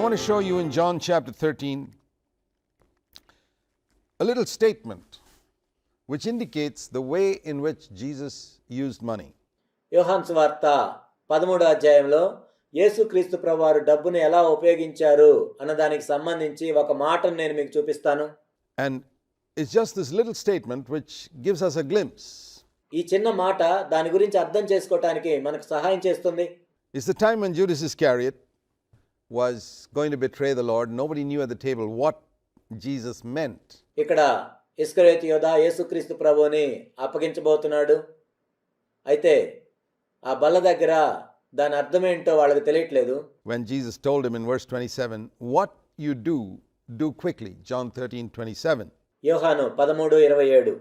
want to show you in John chapter 13 a little statement which indicates the way in which Jesus used money. యోహాన్ సువార్త పదమూడో అధ్యాయంలో యేసుక్రీస్తు ప్రభువారు డబ్బును ఎలా ఉపయోగించారు అన్న దానికి సంబంధించి ఒక మాటను నేను మీకు చూపిస్తాను And it's just this little statement which gives us a glimpse. ఈ చిన్న మాట దాని గురించి అర్థం చేసుకోవటానికి మనకు సహాయం చేస్తుంది It's the time when Judas Iscariot was going to betray the Lord. Nobody knew at the table what Jesus meant. ఇక్కడ ఇస్కరేత్ యోధ యేసుక్రీస్తు ప్రభువుని అప్పగించబోతున్నాడు అయితే ఆ బల్ల దగ్గర దాని అర్థం ఏంటో వాళ్ళకి తెలియట్లేదు When Jesus told him in verse 27, What you do, do quickly. John 13 27. యోహాను పదమూడు ఇరవై ఏడు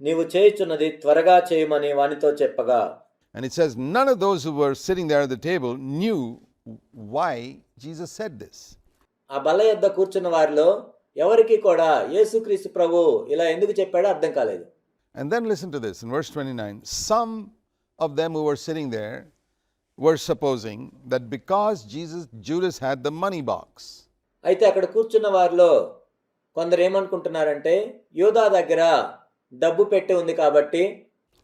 నీవు చేయుచున్నది త్వరగా చేయమని వానితో చెప్పగా And it says, None of those who were sitting there at the table knew why Jesus said this ఆ బల యుద్ధ కూర్చున్న వారిలో ఎవరికి కూడా యేసుక్రీస్తు ప్రభు ఇలా ఎందుకు చెప్పాడో అర్థం కాలేదు. And then listen to this verse verse nine some of them who were sitting there were supposing that because Jesus Judas had the money box అయితే అక్కడ కూర్చున్న వారిలో కొందరు ఏమనుకుంటున్నారంటే యూదా దగ్గర డబ్బు పెట్టి ఉంది కాబట్టి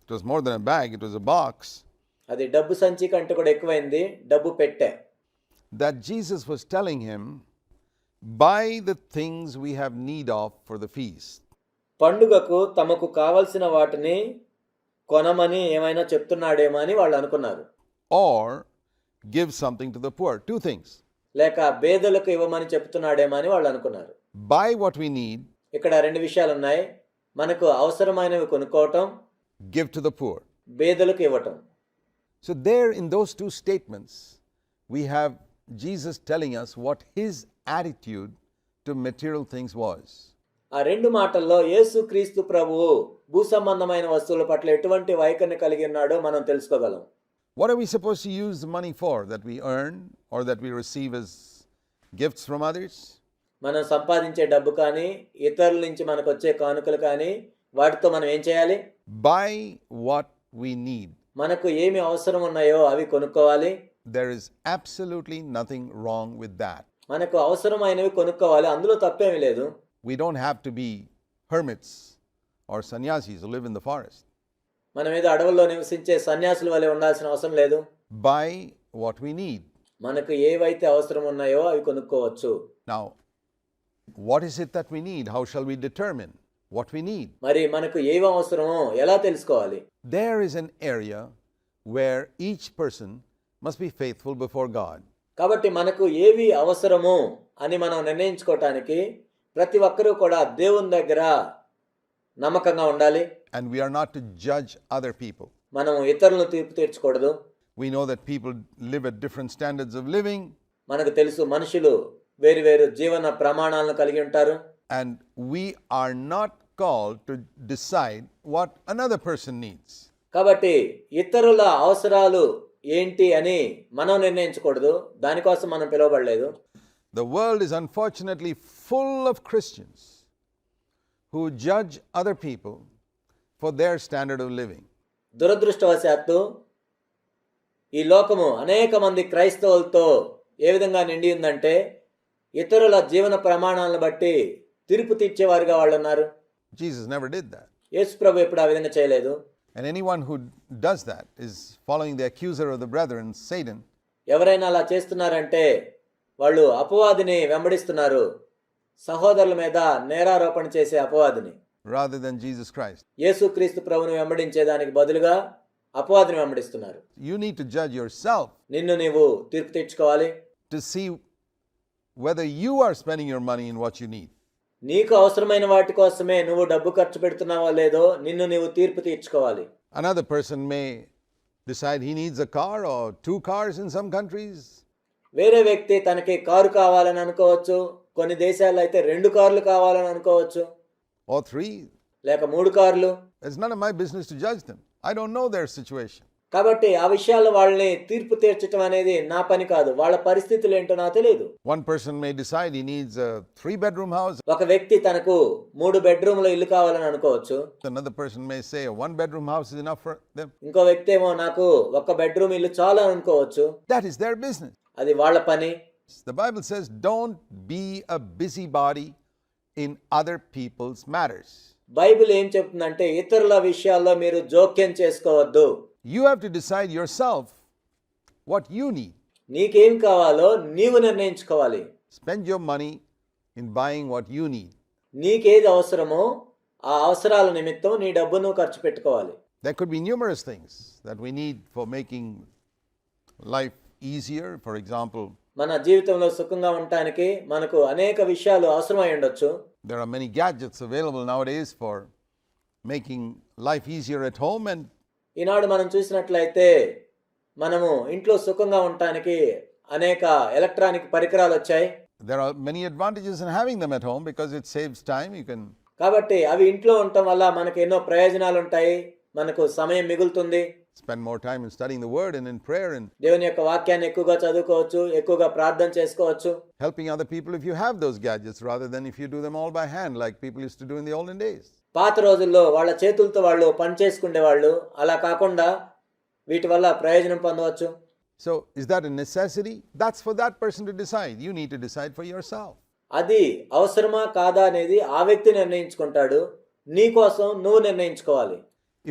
it was more than a bag it was a box అది డబ్బు సంచి కంటే కూడా ఎక్కువైంది డబ్బు పెట్టే. that Jesus was telling him, Buy the things we have need of for the feast. పండుగకు తమకు కావలసిన వాటిని కొనమని ఏమైనా చెప్తున్నాడేమో అని వాళ్ళు అనుకున్నారు or give something to the poor. Two things లేక పేదలకు ఇవ్వమని చెప్తున్నాడేమో అని వాళ్ళు అనుకున్నారు buy what we need, ఇక్కడ రెండు విషయాలు ఉన్నాయి మనకు అవసరమైనవి కొనుక్కోవటం give to the poor. పేదలకు ఇవ్వటం So, there in those two statements, we have Jesus telling us what his attitude to material things was. ఆ రెండు మాటల్లో యేసు క్రీస్తు ప్రభువు భూ సంబంధమైన వస్తువుల పట్ల ఎటువంటి వైఖరిని కలిగి ఉన్నాడో మనం తెలుసుకోగలం What are we supposed to use the money for that we earn or that we receive as gifts from others? మనం సంపాదించే డబ్బు కానీ ఇతరుల నుంచి మనకు వచ్చే కానుకలు కానీ వాటితో మనం ఏం చేయాలి Buy what we need. మనకు ఏమి అవసరం ఉన్నాయో అవి కొనుక్కోవాలి There is absolutely nothing wrong with that. మనకు అవసరమైనవి కొనుక్కోవాలి అందులో తప్పేమీ లేదు We don't have to be hermits or sannyasis who live in the forest. మనం ఏదో అడవుల్లో నివసించే సన్యాసుల వలె ఉండాల్సిన అవసరం లేదు Buy what we need. మనకు ఏవైతే అవసరం ఉన్నాయో అవి కొనుక్కోవచ్చు Now, what is it that we need? How shall we determine what we need? మరి మనకు ఏవి అవసరమో ఎలా తెలుసుకోవాలి There is an area where each person must be faithful before God కాబట్టి మనకు ఏవి అవసరము అని మనం నిర్ణయించుకోవటానికి ప్రతి ఒక్కరూ కూడా దేవుని దగ్గర నమ్మకంగా ఉండాలి. And we're not to judge other people మనం ఇతరులను తీర్పు తీర్చకూడదు. We know that people live at different standards of living మనకు తెలుసు మనుషులు వేరు వేరు జీవన ప్రమాణాలను కలిగి ఉంటారు. And we are not call to decide what another person needs కాబట్టి ఇతరుల అవసరాలు ఏంటి అని మనం నిర్ణయించకూడదు దానికోసం మనం పిలువబడలేదు The world is unfortunately full of Christians who judge other people for their standard of living. దురదృష్టవశాత్తు ఈ లోకము అనేక మంది క్రైస్తవులతో ఏ విధంగా నిండి ఉందంటే ఇతరుల జీవన ప్రమాణాలను బట్టి తీర్పు తీర్చేవారుగా వాళ్ళు ఉన్నారు Jesus never did that. యేసు ప్రభు ఎప్పుడు ఆ విధంగా చేయలేదు And anyone who does that is following the accuser of the brethren, Satan, ఎవరైనా అలా చేస్తున్నారంటే వాళ్ళు అపవాదిని వెంబడిస్తున్నారు సహోదరుల మీద నేరారోపణ చేసే అపవాదిని rather than Jesus Christ. యేసుక్రీస్తు ప్రభుని వెంబడించేదానికి బదులుగా అపవాదిని వెంబడిస్తున్నారు You need to judge yourself నిన్ను నీవు తీర్పు తెచ్చుకోవాలి to see whether you are spending your money in what you need. నీకు అవసరమైన వాటి కోసమే నువ్వు డబ్బు ఖర్చు పెడుతున్నావో లేదో నిన్ను నీవు తీర్పు తీర్చుకోవాలి Another person may decide he needs a car or two cars in some countries. వేరే వ్యక్తి తనకి కారు కావాలని అనుకోవచ్చు కొన్ని దేశాల్లో అయితే రెండు కార్లు కావాలని అనుకోవచ్చు or three. లేక మూడు కార్లు It's none of my business to judge them. I don't know their situation. కాబట్టి ఆ విషయాల్లో వాళ్ళని తీర్పు తీర్చడం అనేది నా పని కాదు. వాళ్ళ పరిస్థితులు ఏంటో నాకు తెలియదు one person may decide he needs a bedroom house ఒక వ్యక్తి తనకు 3 బెడ్రూముల ఇల్లు కావాలని అనుకోవచ్చు. Another person may say 1 bedroom house is enough for ఇంకో వ్యక్తి ఏమో నాకు ఒక బెడ్రూమ్ ఇల్లు చాలు అని అనుకోవచ్చు. దట్ ఇస్ దేర్ బిజినెస్ అది వాళ్ళ పని. The Bible says don't be a busybody in other people's matters Bible ఏం చెప్తుందంటే ఇతరుల విషయాల్లో మీరు జోక్యం చేసుకోవద్దు. You have to decide yourself what you need. నీకేం కావాలో నీవు నిర్ణయించుకోవాలి Spend your money in buying what you need. నీకేది అవసరమో ఆ అవసరాల నిమిత్తం నీ డబ్బును ఖర్చు పెట్టుకోవాలి There could be numerous things that we need for making life easier. For example, మన జీవితంలో సుఖంగా ఉండటానికి మనకు అనేక విషయాలు అవసరమై ఉండొచ్చు there are many gadgets available nowadays for making life easier at home, and ఈనాడు మనం చూసినట్లయితే మనము ఇంట్లో సుఖంగా ఉండటానికి అనేక ఎలక్ట్రానిక్ పరికరాలు వచ్చాయి. There are many advantages in having them at home because it saves time. You can కాబట్టి అవి ఇంట్లో ఉండటం వల్ల మనకు ఎన్నో ప్రయోజనాలు ఉంటాయి మనకు సమయం మిగులుతుంది. spend more time in studying the Word and in prayer and దేవుని యొక్క వాక్యాన్ని ఎక్కువగా చదువుకోవచ్చు ఎక్కువగా ప్రార్థన చేసుకోవచ్చు helping other people if you have those gadgets rather than if you do them all by hand like people used to do in the olden days. పాత రోజుల్లో వాళ్ళ చేతులతో వాళ్ళు పని చేసుకునేవాళ్ళు అలా కాకుండా వీటి వల్ల ప్రయోజనం పొందవచ్చు So, is that a necessity? That's for that person to decide. You need to decide for yourself. అది అవసరమా కాదా అనేది ఆ వ్యక్తి నిర్ణయించుకుంటాడు నీ కోసం నువ్వు నిర్ణయించుకోవాలి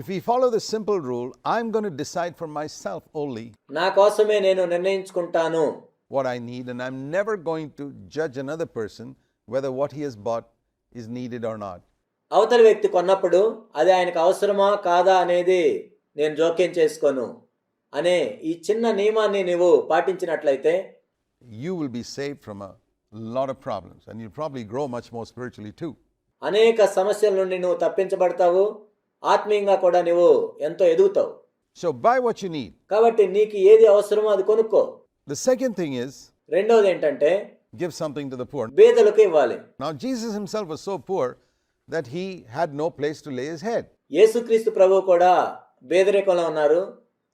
If we follow the simple rule, I'm going to decide for myself only నా కోసమే నేను నిర్ణయించుకుంటాను what I need, and I'm never going to judge another person whether what he has bought is needed or not. అవతలి వ్యక్తి కొన్నప్పుడు అది ఆయనకు అవసరమా కాదా అనేది నేను జోక్యం చేసుకోను అనే ఈ చిన్న నియమాన్ని నువ్వు పాటించినట్లయితే You will be saved from a lot of problems, and you'll probably grow much more spiritually too. అనేక సమస్యల నుండి నువ్వు తప్పించబడతావు ఆత్మీయంగా కూడా నువ్వు ఎంతో ఎదుగుతావు So, buy what you need. కాబట్టి నీకు ఏది అవసరమో అది కొనుక్కో The second thing is రెండవది ఏంటంటే give something to the poor. బీదలకు ఇవ్వాలి Now, Jesus himself was so poor that he had no place to lay his head. యేసుక్రీస్తు ప్రభు కూడా బేదరికంలో ఉన్నారు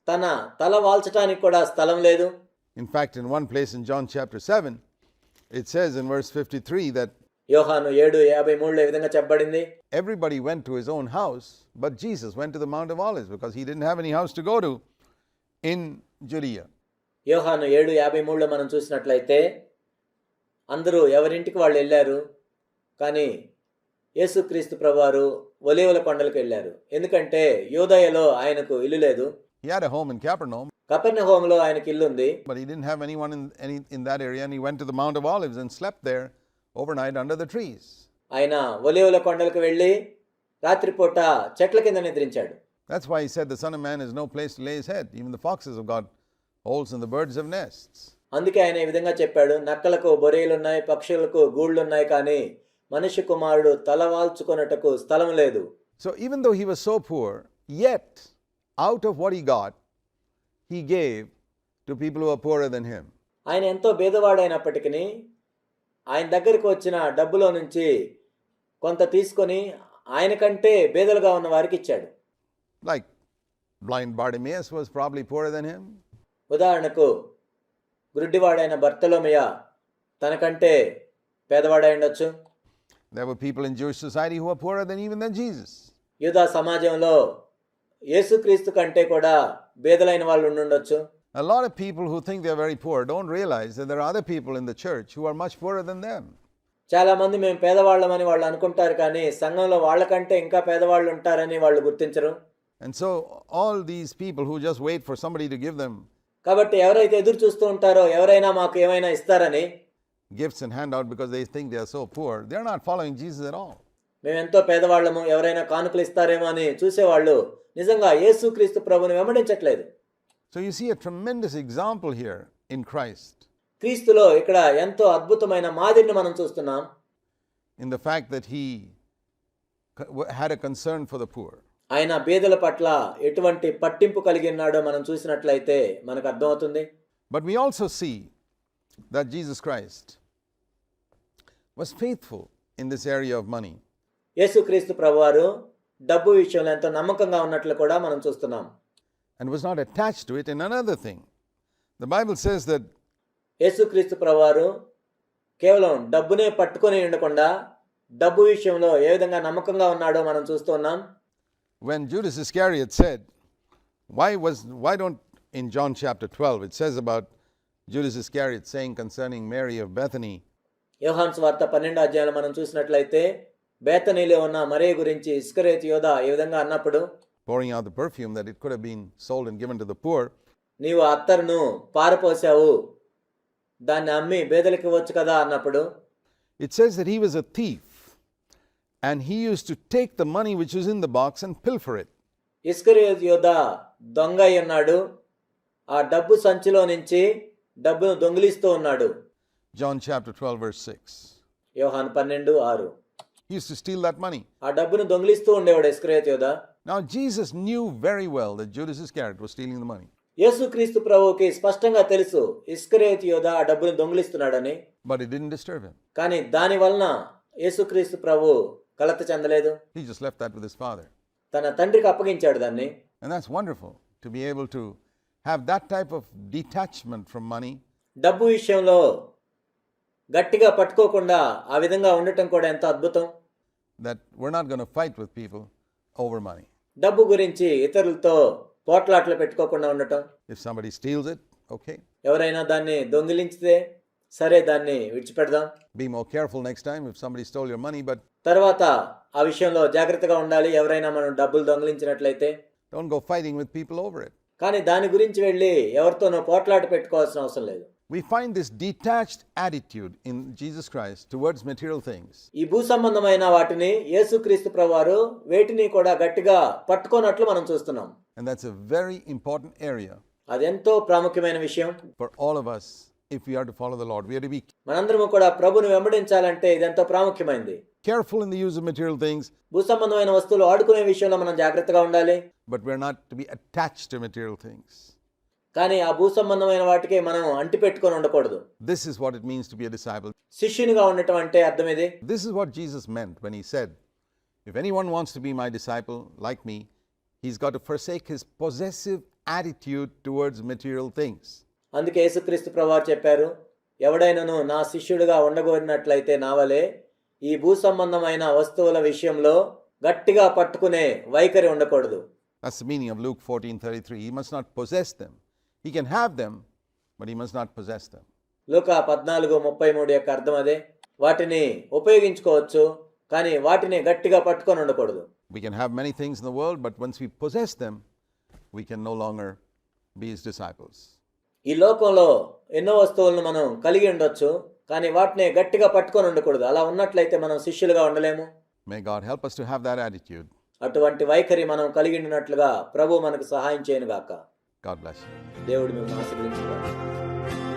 తన తల వాల్చడానికి కూడా స్థలం లేదు In fact, in one place in John chapter 7, it says in verse 53 that యోహాను ఏడు యాభై మూడులో విధంగా చెప్పబడింది? Everybody went to his own house but Jesus went to the Mount of Olives because he didn't have any house to go to in Judea యోహాను ఏడు యాభై మూడులో మనం చూసినట్లయితే అందరూ ఎవరింటికి వాళ్ళు వెళ్ళారు? కానీ యేసుక్రీస్తు ప్రభువారు ఒలివల కొండలకు వెళ్ళారు. ఎందుకంటే యోదయలో ఆయనకు ఇల్లు లేదు. యార్ హోమ్ ఇన్ క్యాపర్నోమ్ కపెర్న హోమ్లో ఆయనకి ఇల్లు ఉంది but he didn't have anyone in any in that area and he went to the Mount of Olives and slept there overnight under the trees. ఆయన ఒలీవల కొండలకు వెళ్ళి రాత్రిపూట చెట్ల కింద నిద్రించాడు That's why he said, The Son of Man has no place to lay his head. Even the foxes have got holes and the birds have nests. అందుకే ఆయన ఈ విధంగా చెప్పాడు నక్కలకు బొరేలున్నాయి పక్షులకు గూళ్ళున్నాయి కానీ మనిషి కుమారుడు తల వాల్చుకొనుటకు స్థలం లేదు So even though he was so poor, yet out of what he got, he gave to people who are poorer than him. ఆయన ఎంతో భేదవాడైనప్పటికీ ఆయన దగ్గరికి వచ్చిన డబ్బులో నుంచి కొంత తీసుకొని ఆయన కంటే బేదలుగా ఉన్న వారికి ఇచ్చాడు. Like blind Bartimaeus was probably poor than him ఉదాహరణకు గుడ్డివాడైన బర్తలోమయ్య తనకంటే పేదవాడై ఉండొచ్చు. There were people in Jews society who are poor than even than Jesus యూదా సమాజంలో యేసుక్రీస్తు కంటే కూడా బేదలైన వాళ్ళు ఉండుండొచ్చు. A lot of people who think they're very poor don't realize that there are other people in the church who are much poorer than them. చాలా మంది మేము పేదవాళ్ళమని వాళ్ళు అనుకుంటారు కానీ సంఘంలో వాళ్ళకంటే ఇంకా పేదవాళ్ళు ఉంటారని వాళ్ళు గుర్తించరు And so all these people who just wait for somebody to give them కాబట్టి ఎవరైతే ఎదురు చూస్తూ ఉంటారో ఎవరైనా మాకు ఏమైనా ఇస్తారని gifts and handout because they think they are so poor, they're not following Jesus at all. మేము ఎంతో పేదవాళ్ళము ఎవరైనా కానుకలు ఇస్తారేమో అని చూసేవాళ్ళు నిజంగా యేసుక్రీస్తు ప్రభుని వెంబడించట్లేదు so you see a tremendous example here in Christ క్రీస్తులో ఇక్కడ ఎంతో అద్భుతమైన మాదిరిని మనం చూస్తున్నాం. In the fact that he had a concern for the poor ఆయన పేదల పట్ల ఎటువంటి పట్టింపు కలిగి ఉన్నాడో మనం చూసినట్లయితే మనకు అర్థమవుతుంది. But we also see that Jesus Christ was faithful in this area of money యేసు క్రీస్తు ప్రభువారు డబ్బు విషయంలో ఎంతో నమ్మకంగా ఉన్నట్లు కూడా మనం చూస్తున్నాం. and was not attached to it in another thing. The Bible says that యేసుక్రీస్తు ప్రభువారు కేవలం డబ్బునే పట్టుకొని ఉండకుండా డబ్బు విషయంలో ఏ విధంగా నమ్మకంగా ఉన్నాడో మనం చూస్తున్నాం when Judas Iscariot said, why was why don't in John chapter 12 it says about Judas Iscariot saying concerning Mary of Bethany, యోహాన్స్ వార్త పన్నెండో అధ్యాయంలో మనం చూసినట్లయితే బేతనీలో ఉన్న మరే గురించి ఇస్కరేత్ యోధ ఈ విధంగా అన్నప్పుడు pouring out the perfume that it could have been sold and given to the poor, నీవు ఆ అత్తరును పారపోసావు దాన్ని అమ్మి బేదలకు ఇవ్వచ్చు కదా అన్నప్పుడు it says that he was a thief and he used to take the money which was in the box and pilfer it. Iscariot యోధ దొంగ అయి ఉన్నాడు ఆ డబ్బు సంచిలో నుంచి డబ్బును దొంగిలిస్తూ ఉన్నాడు John chapter 12, verse 6. యోహాన్ పన్నెండు ఆరు He used to steal that money. ఆ డబ్బును దొంగిలిస్తూ ఉండేవాడు ఇస్కరేత్ యోధ Now Jesus knew very well that Judas Iscariot was stealing the money. యేసు క్రీస్తు ప్రభువుకి స్పష్టంగా తెలుసు ఇస్కరేత్ యోధ ఆ డబ్బును దొంగిలిస్తున్నాడని. బట్ ఇట్ డిస్టర్బ్ కానీ దాని వలన యేసు క్రీస్తు ప్రభు కలత చెందలేదు. He left that with his father తన తండ్రికి అప్పగించాడు దాన్ని. Wonderful to be able to have that type of detachment from money డబ్బు విషయంలో గట్టిగా పట్టుకోకుండా ఆ విధంగా ఉండటం కూడా ఎంతో అద్భుతం. That we not gonna fight with people over money డబ్బు గురించి ఇతరులతో పోట్లాట్లు పెట్టుకోకుండా ఉండటం. If somebody steals it, okay, ఎవరైనా దాన్ని దొంగిలించితే సరే దాన్ని విడిచిపెడదాం. Be more careful next time if somebody stole your money, but తర్వాత ఆ విషయంలో జాగ్రత్తగా ఉండాలి. ఎవరైనా మనం డబ్బులు దొంగిలించినట్లయితే. Don't go fighting with people over it. కానీ దాని గురించి వెళ్ళి ఎవరితోనో పోట్లాట పెట్టుకోవాల్సిన అవసరం లేదు. We find this detached attitude in Jesus Christ towards material things. ఈ భూ సంబంధమైన వాటిని యేసుక్రీస్తు ప్రభువారు వేటిని కూడా గట్టిగా పట్టుకోనట్లు మనం చూస్తున్నాం And that's a very important area అదెంతో ప్రాముఖ్యమైన విషయం for all of us if we are to follow the Lord. We are to be మనందరము కూడా ప్రభుని వెంబడించాలంటే ఇదెంతో ప్రాముఖ్యమైనది careful in the use of material things, భూ సంబంధమైన వస్తువులు ఆడుకునే విషయంలో మనం జాగ్రత్తగా ఉండాలి but we're not to be attached to material things. కానీ ఆ భూ సంబంధమైన వాటికి మనం అంటి పెట్టుకొని ఉండకూడదు. This is what it means to be a disciple శిష్యునిగా ఉండటం అంటే అర్థం ఏది? This is what Jesus meant when he said if anyone wants to be my disciple like me he has got to forsake his possessive attitude towards material things అందుకే యేసుక్రీస్తు ప్రభువారు చెప్పారు ఎవడైనాను నా శిష్యుడిగా ఉండగోరినట్లయితే నావలే ఈ భూ సంబంధమైన వస్తువుల విషయంలో గట్టిగా పట్టుకునే వైఖరి ఉండకూడదు. అస్మీనియం the meaning of Luke 14:33 he must not possess them He can have them, but he must not possess them. లూకా పద్నాలుగు ముప్పై మూడు యొక్క అర్థం అదే వాటిని ఉపయోగించుకోవచ్చు కానీ వాటిని గట్టిగా పట్టుకొని ఉండకూడదు We can have many things in the world, but once we possess them, we can no longer be his disciples. ఈ లోకంలో ఎన్నో వస్తువులను మనం కలిగి ఉండొచ్చు కానీ వాటిని గట్టిగా పట్టుకొని ఉండకూడదు అలా ఉన్నట్లయితే మనం శిష్యులుగా ఉండలేము May God help us to have that attitude. అటువంటి వైఖరి మనం కలిగి ఉన్నట్లుగా ప్రభు మనకు సహాయం చేయను గాక God bless you. దేవుడు మిమ్మల్ని ఆశీర్వదించుగాక